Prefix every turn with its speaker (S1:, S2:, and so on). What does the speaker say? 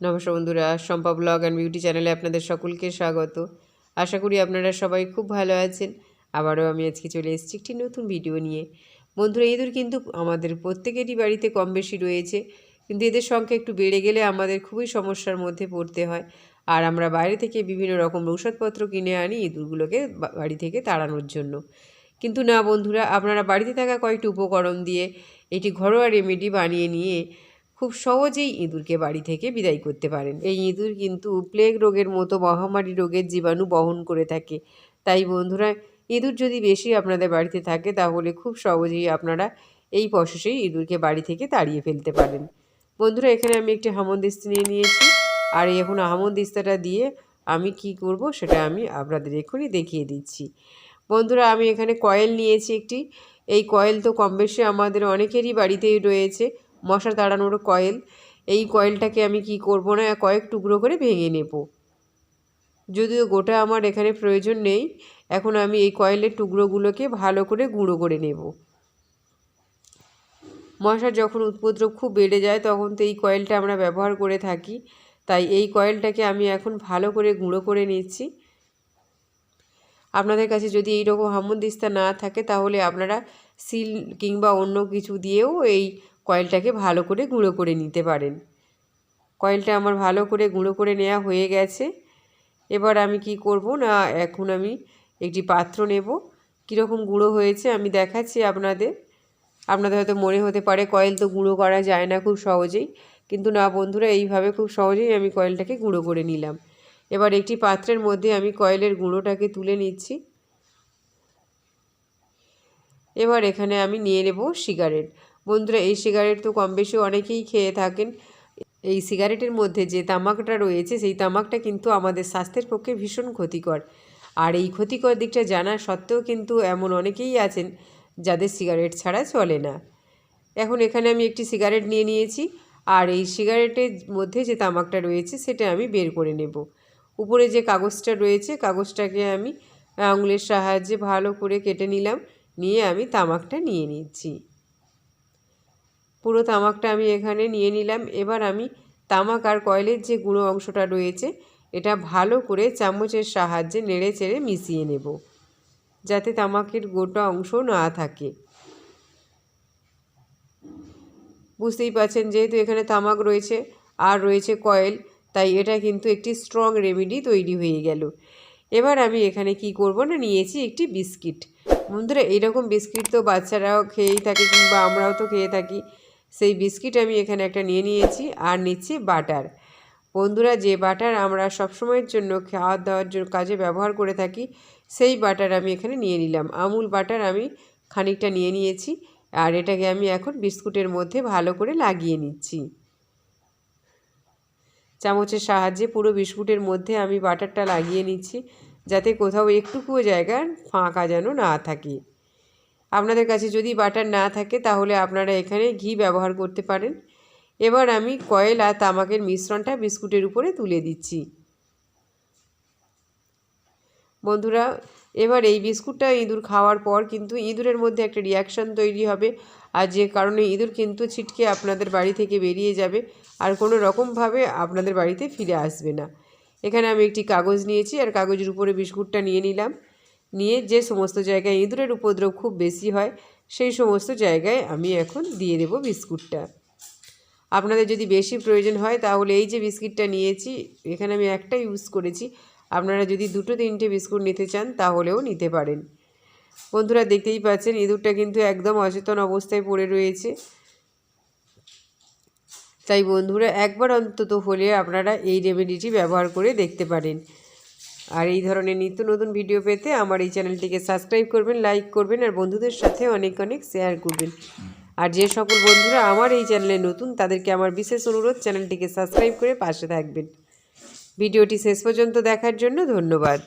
S1: নমস্কার বন্ধুরা, সম্পা blog and beauty চ্যানেলে আপনাদের সকলকে স্বাগত। আশা করি আপনারা সবাই খুব ভালো আছেন। আবারও আমি আজকে চলে এসেছি একটি নতুন ভিডিও নিয়ে। বন্ধুরা, ইঁদুর কিন্তু আমাদের প্রত্যেকেরই বাড়িতে কম বেশি রয়েছে। কিন্তু এদের সংখ্যা একটু বেড়ে গেলে আমাদের খুবই সমস্যার মধ্যে পড়তে হয়। আর আমরা বাইরে থেকে বিভিন্ন রকম ঔষধপত্র কিনে আনি ইঁদুরগুলোকে বাড়ি থেকে তাড়ানোর জন্য। কিন্তু না বন্ধুরা, আপনারা বাড়িতে থাকা কয়েকটি উপকরণ দিয়ে এটি ঘরোয়া রেমেডি বানিয়ে নিয়ে খুব সহজেই ইঁদুরকে বাড়ি থেকে বিদায় করতে পারেন। এই ইঁদুর কিন্তু প্লেগ রোগের মতো, মহামারী রোগের জীবাণু বহন করে থাকে। তাই বন্ধুরা, ইঁদুর যদি বেশি আপনাদের বাড়িতে থাকে, তাহলে খুব সহজেই আপনারা এই প্রসেসেই ইঁদুরকে বাড়ি থেকে তাড়িয়ে ফেলতে পারেন। বন্ধুরা, এখানে আমি একটি হামনদিস্তা নিয়ে নিয়েছি। আর এখন হামনদিস্তাটা দিয়ে আমি কি করব সেটা আমি আপনাদের এক্ষুনি দেখিয়ে দিচ্ছি। বন্ধুরা, আমি এখানে কয়েল নিয়েছি একটি। এই কয়েল তো কম বেশি আমাদের অনেকেরই বাড়িতেই রয়েছে। মশা তাড়ানোর কয়েল। এই কয়েলটাকে আমি কি করব না, কয়েক টুকরো করে ভেঙে নেব। যদিও গোটা আমার এখানে প্রয়োজন নেই, এখন আমি এই কয়েলের টুকরোগুলোকে ভালো করে গুঁড়ো করে নেব। মশার যখন উপদ্রব খুব বেড়ে যায়, তখন তো এই কয়েলটা আমরা ব্যবহার করে থাকি। তাই এই কয়েলটাকে আমি এখন ভালো করে গুঁড়ো করে নিচ্ছি। আপনাদের কাছে যদি এই রকম হামুদিস্তা না থাকে, তাহলে আপনারা সিল কিংবা অন্য কিছু দিয়েও এই কয়েলটাকে ভালো করে গুঁড়ো করে নিতে পারেন। কয়েলটা আমার ভালো করে গুঁড়ো করে নেওয়া হয়ে গেছে। এবার আমি কি করব না, এখন আমি একটি পাত্র নেব। কীরকম গুঁড়ো হয়েছে আমি দেখাচ্ছি আপনাদের। আপনাদের হয়তো মনে হতে পারে কয়েল তো গুঁড়ো করা যায় না খুব সহজেই, কিন্তু না বন্ধুরা, এইভাবে খুব সহজেই আমি কয়েলটাকে গুঁড়ো করে নিলাম। এবার একটি পাত্রের মধ্যে আমি কয়েলের গুঁড়োটাকে তুলে নিচ্ছি। এবার এখানে আমি নিয়ে নেব সিগারেট। বন্ধুরা, এই সিগারেট তো কম বেশি অনেকেই খেয়ে থাকেন। এই সিগারেটের মধ্যে যে তামাকটা রয়েছে, সেই তামাকটা কিন্তু আমাদের স্বাস্থ্যের পক্ষে ভীষণ ক্ষতিকর। আর এই ক্ষতিকর দিকটা জানা সত্ত্বেও কিন্তু এমন অনেকেই আছেন যাদের সিগারেট ছাড়া চলে না। এখন এখানে আমি একটি সিগারেট নিয়ে নিয়েছি, আর এই সিগারেটের মধ্যে যে তামাকটা রয়েছে, সেটা আমি বের করে নেব। উপরে যে কাগজটা রয়েছে, কাগজটাকে আমি আঙুলের সাহায্যে ভালো করে কেটে নিলাম, নিয়ে আমি তামাকটা নিয়ে নিচ্ছি। পুরো তামাকটা আমি এখানে নিয়ে নিলাম। এবার আমি তামাক আর কয়েলের যে গুঁড়ো অংশটা রয়েছে, এটা ভালো করে চামচের সাহায্যে নেড়ে চেড়ে মিশিয়ে নেব, যাতে তামাকের গোটা অংশ না থাকে। বুঝতেই পারছেন, যেহেতু এখানে তামাক রয়েছে আর রয়েছে কয়েল, তাই এটা কিন্তু একটি স্ট্রং রেমেডি তৈরি হয়ে গেল। এবার আমি এখানে কি করব না, নিয়েছি একটি বিস্কিট। বন্ধুরা, এইরকম বিস্কিট তো বাচ্চারাও খেয়েই থাকে কিংবা আমরাও তো খেয়ে থাকি। সেই বিস্কিট আমি এখানে একটা নিয়ে নিয়েছি আর নিচ্ছি বাটার। বন্ধুরা, যে বাটার আমরা সবসময়ের জন্য খাওয়া দাওয়ার জন্য কাজে ব্যবহার করে থাকি, সেই বাটার আমি এখানে নিয়ে নিলাম। আমুল বাটার আমি খানিকটা নিয়ে নিয়েছি আর এটাকে আমি এখন বিস্কুটের মধ্যে ভালো করে লাগিয়ে নিচ্ছি। চামচের সাহায্যে পুরো বিস্কুটের মধ্যে আমি বাটারটা লাগিয়ে নিচ্ছি, যাতে কোথাও একটুকুও জায়গা ফাঁকা যেন না থাকে। আপনাদের কাছে যদি বাটার না থাকে, তাহলে আপনারা এখানে ঘি ব্যবহার করতে পারেন। এবার আমি কয়েল আর তামাকের মিশ্রণটা বিস্কুটের উপরে তুলে দিচ্ছি। বন্ধুরা, এবার এই বিস্কুটটা ইঁদুর খাওয়ার পর কিন্তু ইঁদুরের মধ্যে একটা রিয়াকশান তৈরি হবে। আর যে কারণে ইঁদুর কিন্তু ছিটকে আপনাদের বাড়ি থেকে বেরিয়ে যাবে আর কোনো রকমভাবে আপনাদের বাড়িতে ফিরে আসবে না। এখানে আমি একটি কাগজ নিয়েছি আর কাগজের উপরে বিস্কুটটা নিয়ে নিলাম। নিয়ে যে সমস্ত জায়গায় ইঁদুরের উপদ্রব খুব বেশি হয়, সেই সমস্ত জায়গায় আমি এখন দিয়ে দেব বিস্কুটটা। আপনাদের যদি বেশি প্রয়োজন হয়, তাহলে এই যে বিস্কিটটা নিয়েছি, এখানে আমি একটা ইউজ করেছি। আপনারা যদি দুটো তিনটে বিস্কুট নিতে চান, তাহলেও নিতে পারেন। বন্ধুরা, দেখতেই পাচ্ছেন, ইঁদুরটা কিন্তু একদম অচেতন অবস্থায় পড়ে রয়েছে। তাই বন্ধুরা, একবার অন্তত হলে আপনারা এই রেমেডিটি ব্যবহার করে দেখতে পারেন। আর এই ধরনের নিত্য নতুন ভিডিও পেতে আমার এই চ্যানেলটিকে সাবস্ক্রাইব করবেন লাইক করবেন আর বন্ধুদের সাথে অনেক অনেক শেয়ার করবেন। আর যে সকল বন্ধুরা আমার এই চ্যানেলে নতুন, তাদেরকে আমার বিশেষ অনুরোধ, চ্যানেলটিকে সাবস্ক্রাইব করে পাশে থাকবেন। ভিডিওটি শেষ পর্যন্ত দেখার জন্য ধন্যবাদ।